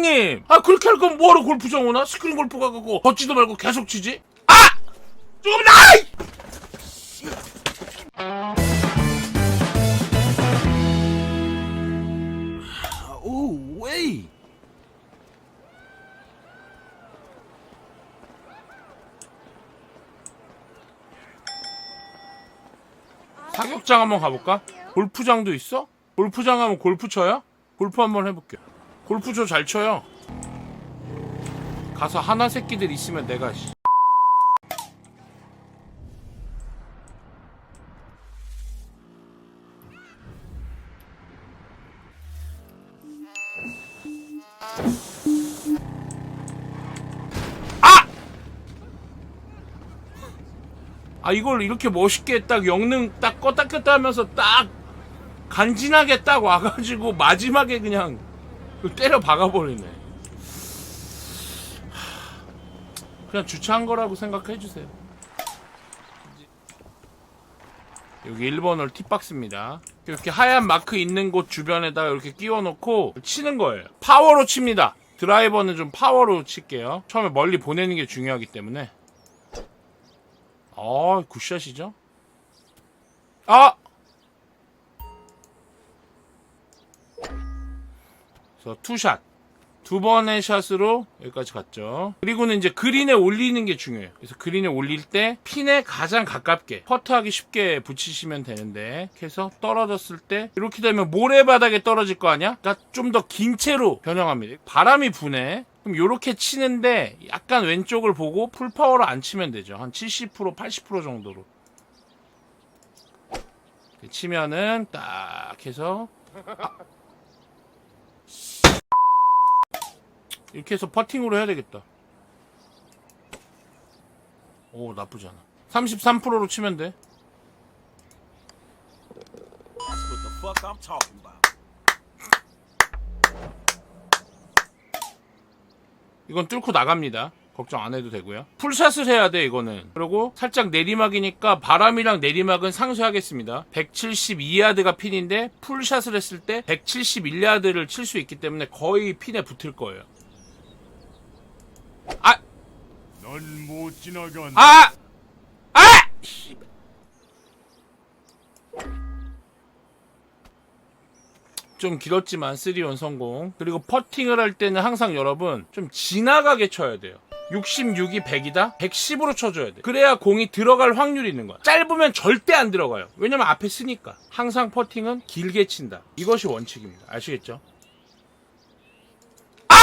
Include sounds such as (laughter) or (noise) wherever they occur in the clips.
사장님! 아, 그렇게 할 거면 뭐하러 골프장 오나? 스크린 골프 가고 걷지도 말고 계속 치지? 아! 좀 나! 오, 웨이! 사격장 한번 가볼까? 골프장도 있어? 골프장 하면 골프 쳐요? 골프 한번 해볼게. 골프 저 잘 쳐요. 가서 하나 새끼들 있으면 내가 씨. 아! 아 이걸 이렇게 멋있게 딱 영능 딱 껐다 켰다 하면서 딱 간지나게 딱 와가지고 마지막에 그냥 때려 박아버리네. 하, 그냥 주차한 거라고 생각해 주세요. 여기 1번홀 티박스입니다. 이렇게 하얀 마크 있는 곳 주변에다가 이렇게 끼워 놓고 치는 거예요. 파워로 칩니다. 드라이버는 좀 파워로 칠게요. 처음에 멀리 보내는 게 중요하기 때문에. 아, 굿샷이죠? 아! 그래서 투샷. 두 번의 샷으로 여기까지 갔죠. 그리고는 이제 그린에 올리는 게 중요해요. 그래서 그린에 올릴 때 핀에 가장 가깝게 퍼트하기 쉽게 붙이시면 되는데 해서 떨어졌을 때 이렇게 되면 모래바닥에 떨어질 거 아니야? 그러니까 좀 더 긴 채로 변형합니다. 바람이 부네. 그럼 이렇게 치는데 약간 왼쪽을 보고 풀파워로 안 치면 되죠. 한 70% 80% 정도로. 치면은 딱 해서 이렇게 해서 퍼팅으로 해야 되겠다. 오, 나쁘지 않아. 33%로 치면 돼. 이건 뚫고 나갑니다. 걱정 안 해도 되고요. 풀샷을 해야 돼, 이거는. 그리고 살짝 내리막이니까 바람이랑 내리막은 상쇄하겠습니다. 172야드가 핀인데 풀샷을 했을 때 171야드를 칠 수 있기 때문에 거의 핀에 붙을 거예요. 아! 넌 못 지나간 아! 아! 좀 길었지만 3원 성공. 그리고 퍼팅을 할 때는 항상 여러분 좀 지나가게 쳐야 돼요. 66이 100이다? 110으로 쳐줘야 돼. 그래야 공이 들어갈 확률이 있는 거야. 짧으면 절대 안 들어가요. 왜냐면 앞에 쓰니까. 항상 퍼팅은 길게 친다. 이것이 원칙입니다. 아시겠죠? 아!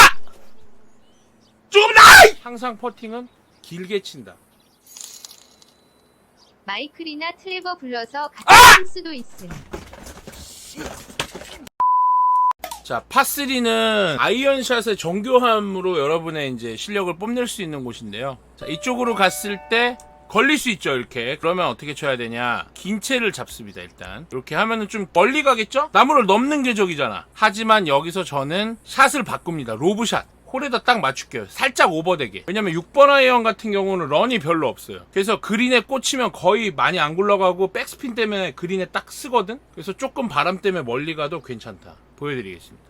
좀 나! 항상 퍼팅은 길게 친다. 마이클이나 트레버 불러서 같이 아! 할 수도 있음. 자, 파3는 아이언샷의 정교함으로 여러분의 이제 실력을 뽐낼 수 있는 곳인데요. 자, 이쪽으로 갔을 때 걸릴 수 있죠, 이렇게. 그러면 어떻게 쳐야 되냐? 긴 채를 잡습니다, 일단. 이렇게 하면은 좀 멀리 가겠죠? 나무를 넘는 게 적이잖아. 하지만 여기서 저는 샷을 바꿉니다. 로브샷. 홀에다 딱 맞출게요. 살짝 오버되게. 왜냐면 6번 아이언 같은 경우는 런이 별로 없어요. 그래서 그린에 꽂히면 거의 많이 안 굴러가고 백스핀 때문에 그린에 딱 쓰거든? 그래서 조금 바람 때문에 멀리 가도 괜찮다. 보여드리겠습니다.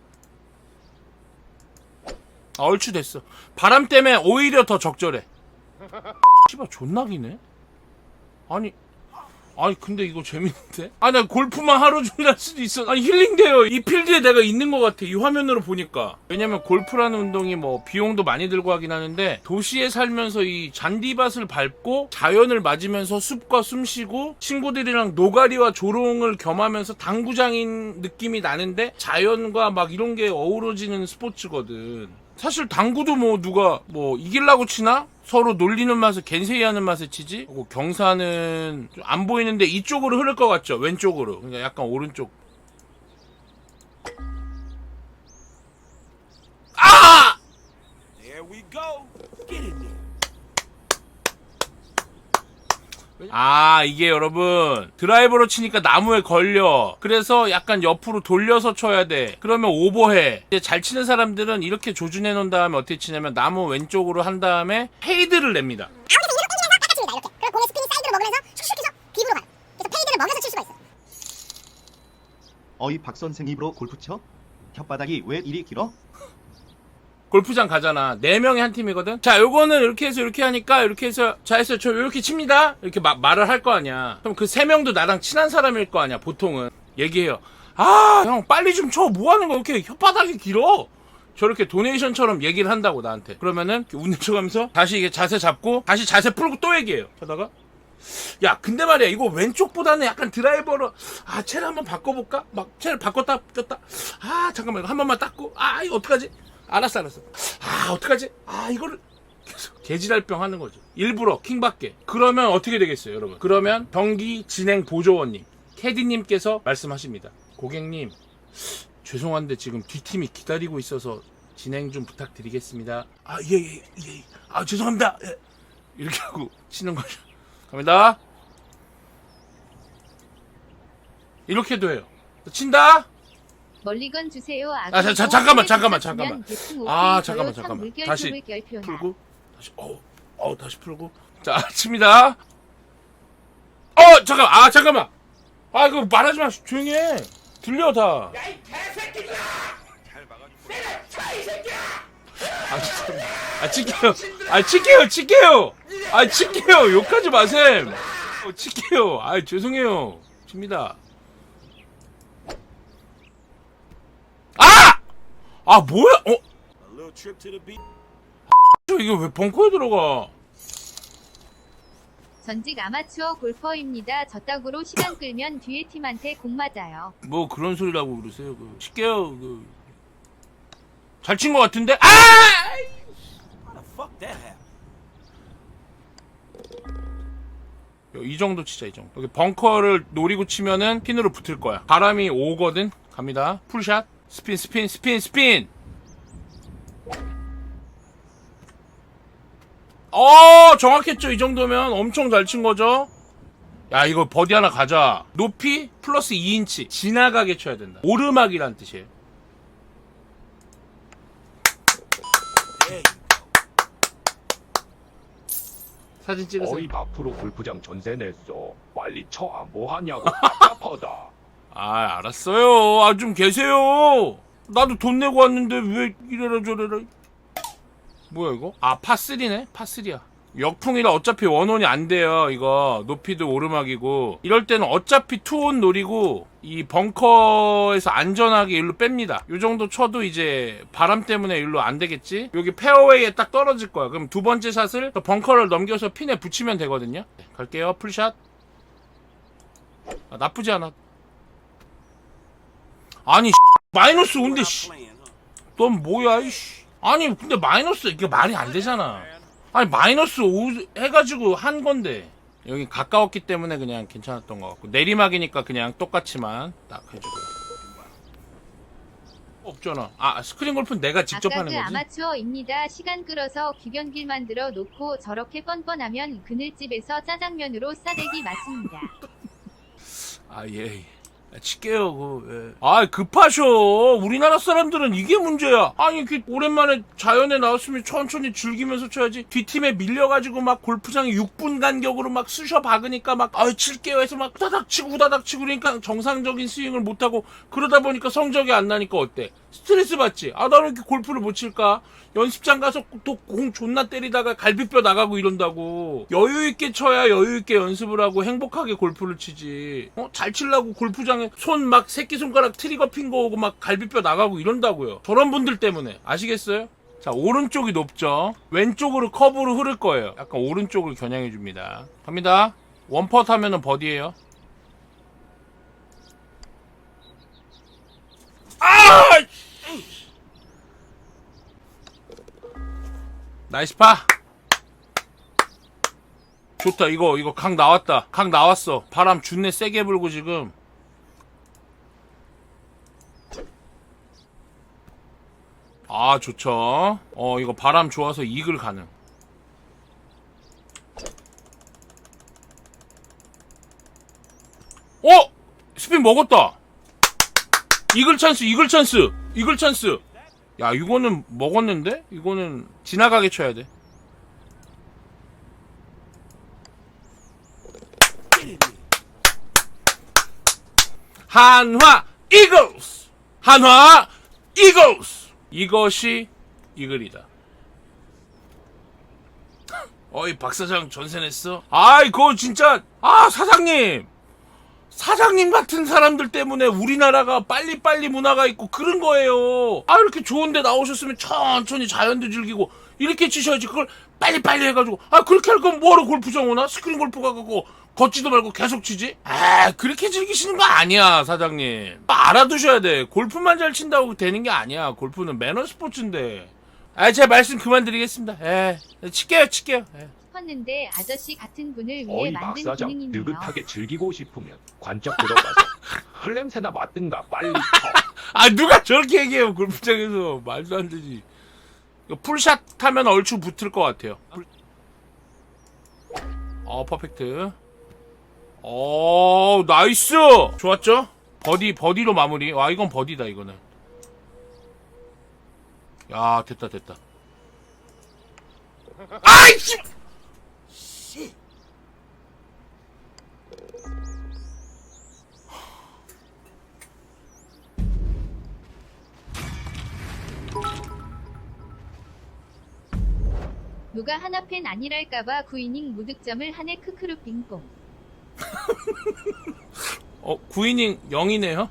아, 얼추 됐어. 바람 때문에 오히려 더 적절해. (laughs) 씨발 존나 기네. 아니 아니 근데 이거 재밌는데? 아니 나 골프만 하루 종일 할 수도 있어. 아니 힐링돼요. 이 필드에 내가 있는 것 같아. 이 화면으로 보니까. 왜냐면 골프라는 운동이 뭐 비용도 많이 들고 하긴 하는데 도시에 살면서 이 잔디밭을 밟고 자연을 맞으면서 숲과 숨쉬고 친구들이랑 노가리와 조롱을 겸하면서 당구장인 느낌이 나는데 자연과 막 이런 게 어우러지는 스포츠거든. 사실 당구도 뭐 누가 뭐 이길라고 치나? 서로 놀리는 맛을 겐세이 하는 맛을 치지? 경사는 좀안 보이는데 이쪽으로 흐를 것 같죠? 왼쪽으로. 그러니까 약간 오른쪽. 아, 이게 여러분, 드라이버로 치니까 나무에 걸려. 그래서 약간 옆으로 돌려서 쳐야 돼. 그러면 오버해. 이제 잘 치는 사람들은 이렇게 조준해 놓은 다음에 어떻게 치냐면 나무 왼쪽으로 한 다음에 페이드를 냅니다. 아무튼 이렇게 칩니다 이렇게. 그럼 공의 스핀이 사이드로 먹으면서 슉슉 해서 딥으로 가요. 그래서 페이드를 먹여서 칠 수가 있어요. 어이 박 선생 입으로 골프 쳐? 혓바닥이 왜 이리 길어? 골프장 가잖아. 네 명이 한 팀이거든. 자, 요거는 이렇게 해서 이렇게 하니까 이렇게 해서 자 해서 저 이렇게 칩니다. 이렇게 마- 말을 할 거 아니야. 그럼 그 세 명도 나랑 친한 사람일 거 아니야. 보통은 얘기해요. 아, 형 빨리 좀 쳐. 뭐 하는 거 이렇게 혓바닥이 길어. 저렇게 도네이션처럼 얘기를 한다고 나한테. 그러면은 웃는 척하면서 다시 이게 자세 잡고 다시 자세 풀고 또 얘기해요. 하다가 야, 근데 말이야, 이거 왼쪽보다는 약간 드라이버로, 아, 채를 한번 바꿔볼까? 막, 채를 바꿨다, 뺐다. 아, 잠깐만, 이거 한 번만 닦고, 아, 이거 어떡하지? 알았어, 알았어. 아, 어떡하지? 아, 이거를. 계속 개지랄병 하는 거죠. 일부러, 킹받게. 그러면 어떻게 되겠어요, 여러분? 그러면 경기 진행 보조원님, 캐디님께서 말씀하십니다. 고객님, 죄송한데 지금 뒷팀이 기다리고 있어서 진행 좀 부탁드리겠습니다. 아, 예, 예, 예. 아, 죄송합니다. 예. 이렇게 하고 치는 거죠. 갑니다. 이렇게도 해요. 친다. 멀리건 주세요. 아, 자, 자, 잠깐만, 잠깐만, 잠깐만. 아, 아, 잠깐만, 잠깐만. 다시 풀고 다시 어, 어 다시 풀고. 자 (laughs) 칩니다. 어 잠깐 아 잠깐만. 아 이거 말하지 마 조용히 해. 들려 다. 아! 진짜 아 칠게요. 아 칠게요 칠게요. 아 칠게요. 욕하지 마셈. 어, 칠게요. 아 죄송해요. 칩니다. 아! 아 뭐야 어? 저 이게 왜 벙커에 들어가? 전직 아마추어 골퍼입니다. 저따구로 시간 끌면 뒤에 팀한테 공 맞아요. 뭐 그런 소리라고 그러세요? 그 칠게요. 그. 잘친 것 같은데? 아! 이 정도 치자 이 정도. 여기 벙커를 노리고 치면은 핀으로 붙을 거야. 바람이 오거든. 갑니다. 풀샷. 스핀 스핀 스핀 스핀. 어 정확했죠 이 정도면 엄청 잘 친 거죠. 야 이거 버디 하나 가자. 높이 플러스 2인치 지나가게 쳐야 된다. 오르막이란 뜻이에요. 사진 찍으세요. 어이 앞으로 골프장 전세 냈어. 빨리 쳐. 뭐 하냐고 (laughs) 답답하다. 아, 알았어요. 아, 좀 계세요. 나도 돈 내고 왔는데 왜 이래라 저래라. 뭐야, 이거? 아, 파3네? 파3야. 역풍이라 어차피 원온이 안 돼요, 이거. 높이도 오르막이고. 이럴 때는 어차피 투온 노리고, 이 벙커에서 안전하게 일로 뺍니다. 요 정도 쳐도 이제 바람 때문에 일로 안 되겠지? 여기 페어웨이에 딱 떨어질 거야. 그럼 두 번째 샷을 저 벙커를 넘겨서 핀에 붙이면 되거든요. 네, 갈게요, 풀샷. 아, 나쁘지 않아. 아니 마이너스 5인데 I'm playing, huh? 넌 뭐야 이씨. 아니 근데 마이너스 이게 말이 안 되잖아. 아니 마이너스 5 해가지고 한 건데. 여기 가까웠기 때문에 그냥 괜찮았던 것 같고. 내리막이니까 그냥 똑같이만 딱 해주고. 없잖아. 아 스크린 골프는 내가 직접 하는 그 거지? 아마추어입니다. 시간 끌어서 귀경길 만들어 놓고 저렇게 뻔뻔하면 그늘집에서 짜장면으로 싸대기 맞습니다. (laughs) 아예 칠게요 그 예. 아 급하셔. 우리나라 사람들은 이게 문제야. 아니 이렇게 오랜만에 자연에 나왔으면 천천히 즐기면서 쳐야지. 뒷팀에 밀려가지고 막 골프장에 6분 간격으로 막 쑤셔 박으니까 막 아유 칠게요 해서 막 후다닥 치고 후다닥 치고 그러니까 정상적인 스윙을 못하고 그러다 보니까 성적이 안 나니까 어때? 스트레스 받지? 아 나는 이렇게 골프를 못 칠까? 연습장 가서 또 공 존나 때리다가 갈비뼈 나가고 이런다고. 여유 있게 쳐야 여유 있게 연습을 하고 행복하게 골프를 치지. 어? 잘 치려고 골프장 에 손 막 새끼손가락 트리거 핀 거 오고 막 갈비뼈 나가고 이런다고요. 저런 분들 때문에. 아시겠어요? 자 오른쪽이 높죠? 왼쪽으로 커브로 흐를 거예요. 약간 오른쪽을 겨냥해 줍니다. 갑니다. 원퍼트 하면은 버디예요. 아! 나이스 파! 좋다 이거 이거 각 나왔다. 각 나왔어. 바람 준내 세게 불고 지금 아 좋죠. 어 이거 바람 좋아서 이글 가능. 어? 스핀 먹었다. 이글 찬스 이글 찬스 이글 찬스. 야 이거는 먹었는데? 이거는 지나가게 쳐야 돼. 한화 이글스. 한화 이글스 이것이 이 글이다. 어이 박 사장 전세 냈어? 아이 그거 진짜 아 사장님 사장님 같은 사람들 때문에 우리나라가 빨리빨리 문화가 있고 그런 거예요. 아 이렇게 좋은데 나오셨으면 천천히 자연도 즐기고 이렇게 치셔야지 그걸 빨리빨리 해가지고 아 그렇게 할 거면 뭐하러 골프장 오나 스크린 골프 가고 걷지도 말고 계속 치지? 아 그렇게 즐기시는 거 아니야 사장님. 알아두셔야 돼. 골프만 잘 친다고 되는 게 아니야. 골프는 매너 스포츠인데. 아제 말씀 그만 드리겠습니다. 예 칠게요 칠게요. 예. 컸는데 아저씨 같은 분을 위해 어이 박 만든 사장 기능이네요. 느긋하게 즐기고 싶으면 관짝 들어가서 (laughs) 흘냄새나 맡든가 빨리 쳐. 아 누가 저렇게 얘기해요 골프장에서 말도 안 되지 풀샷 하면 얼추 붙을 것 같아요. 풀- 어 퍼펙트. 어 나이스! 좋았죠? 버디 버디로 마무리. 와 이건 버디다 이거는. 야 됐다 됐다. 아이씨 누가 하나 팬 아니랄까봐 구이닝 무득점을 하네 크크루 빙봉. (laughs) 어 구이닝 0이네요?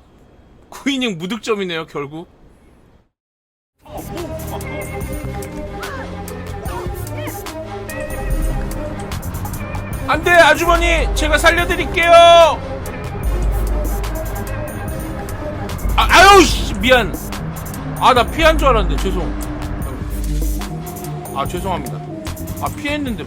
구이닝 무득점이네요 결국. 안 돼 아주머니! 제가 살려드릴게요! 아, 아유 씨 미안. 아 나 피한 줄 알았는데 죄송. 아 죄송합니다 아 피했는데